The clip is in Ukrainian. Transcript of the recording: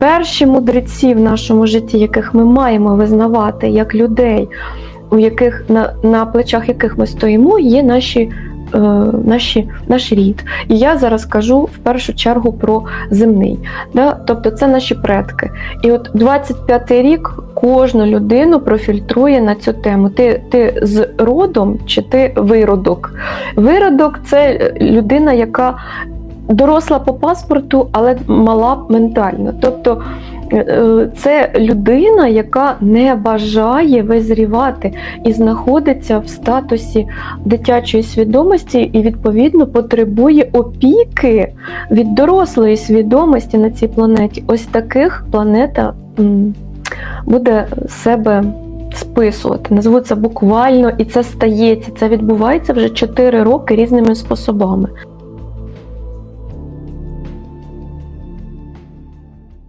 перші мудреці в нашому житті, яких ми маємо визнавати як людей, у яких на, на плечах яких ми стоїмо, є наші. е, Наші, наш рід. І я зараз кажу в першу чергу про земний. Да? Тобто це наші предки. І от 25-й рік кожну людину профільтрує на цю тему. Ти, ти з родом чи ти виродок? Виродок це людина, яка доросла по паспорту, але мала ментально. Тобто е, це людина, яка не бажає визрівати і знаходиться в статусі дитячої свідомості і, відповідно, потребує опіки від дорослої свідомості на цій планеті. Ось таких планета буде себе списувати. Назву це буквально, і це стається. Це відбувається вже 4 роки різними способами.